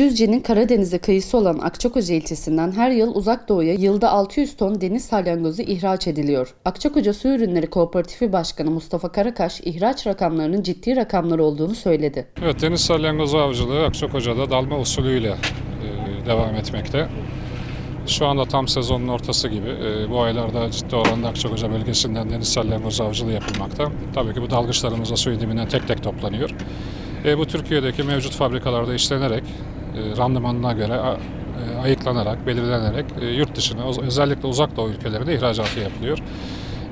Düzce'nin Karadeniz'e kıyısı olan Akçakoca ilçesinden her yıl uzak doğuya yılda 600 ton deniz salyangozu ihraç ediliyor. Akçakoca Su Ürünleri Kooperatifi Başkanı Mustafa Karakaş ihraç rakamlarının ciddi rakamlar olduğunu söyledi. Evet, deniz salyangozu avcılığı Akçakoca'da dalma usulüyle e, devam etmekte. Şu anda tam sezonun ortası gibi. E, bu aylarda ciddi oranda Akçakoca bölgesinden deniz salyangozu avcılığı yapılmakta. Tabii ki bu dalgıçlarımızla suyun dibinden tek tek toplanıyor. E, bu Türkiye'deki mevcut fabrikalarda işlenerek, randımanına göre e, ayıklanarak, belirlenerek e, yurt dışına, öz- özellikle uzak doğu ülkelerine ihracatı yapılıyor.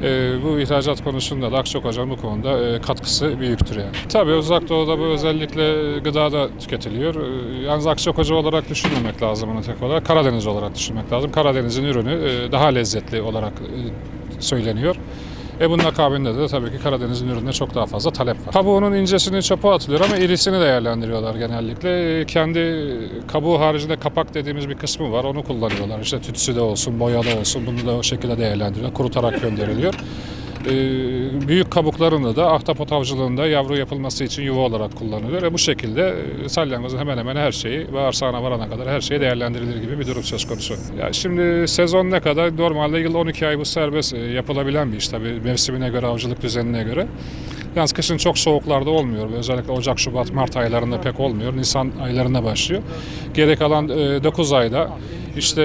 E, bu ihracat konusunda da Akçakoca'nın bu konuda e, katkısı büyüktür yani. Tabii uzak doğuda bu özellikle gıdada tüketiliyor. E, yalnız Akçakoca olarak düşünmemek lazım bunu tek olarak. Karadeniz olarak düşünmek lazım. Karadeniz'in ürünü e, daha lezzetli olarak e, söyleniyor. E bunun akabinde de tabii ki Karadeniz'in ürününe çok daha fazla talep var. Kabuğunun incesini çöpe atılıyor ama irisini değerlendiriyorlar genellikle. E, Kendi kabuğu haricinde kapak dediğimiz bir kısmı var. Onu kullanıyorlar. İşte tütsü de olsun, boyada olsun bunu da o şekilde değerlendiriyorlar. Kurutarak gönderiliyor. E, büyük kabuklarını da ahtapot avcılığında yavru yapılması için yuva olarak kullanılıyor. Ve bu şekilde e, salyangozun hemen hemen her şeyi bağırsağına varana kadar her şey değerlendirilir gibi bir durum söz konusu. Ya şimdi sezon ne kadar? Normalde yıl 12 ay bu serbest e, yapılabilen bir iş tabii mevsimine göre, avcılık düzenine göre. Yalnız kışın çok soğuklarda olmuyor. Özellikle Ocak, Şubat, Mart aylarında pek olmuyor. Nisan aylarında başlıyor. Geri kalan 9 ayda işte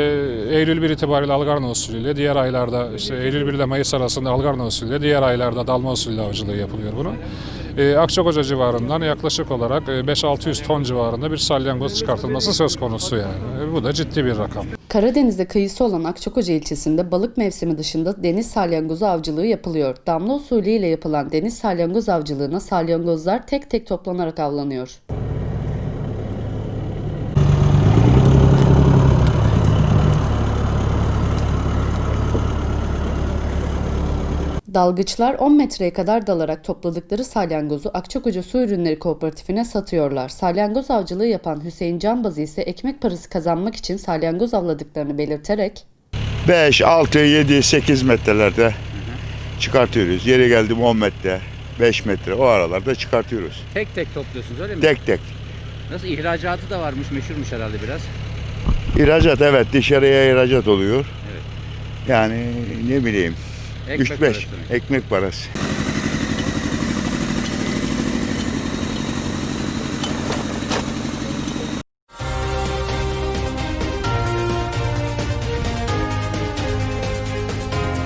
Eylül 1 itibariyle Algarno usulüyle, diğer aylarda işte Eylül 1 ile Mayıs arasında Algarno usulüyle, diğer aylarda dalma usulüyle avcılığı yapılıyor bunun. E, Akçakoca civarından yaklaşık olarak e, 5-600 ton civarında bir salyangoz çıkartılması söz konusu yani. E, bu da ciddi bir rakam. Karadeniz'e kıyısı olan Akçakoca ilçesinde balık mevsimi dışında deniz salyangozu avcılığı yapılıyor. Damla usulüyle yapılan deniz salyangoz avcılığına salyangozlar tek tek toplanarak avlanıyor. Dalgıçlar 10 metreye kadar dalarak topladıkları salyangozu Akçakoca Su Ürünleri Kooperatifine satıyorlar. Salyangoz avcılığı yapan Hüseyin Canbazı ise ekmek parası kazanmak için salyangoz avladıklarını belirterek 5, 6, 7, 8 metrelerde çıkartıyoruz. Yeri geldim 10 metre, 5 metre o aralarda çıkartıyoruz. Tek tek topluyorsunuz öyle mi? Tek tek. Nasıl ihracatı da varmış, meşhurmuş herhalde biraz. İhracat evet dışarıya ihracat oluyor. Evet. Yani ne bileyim Ekmek 3-5 parası. ekmek parası.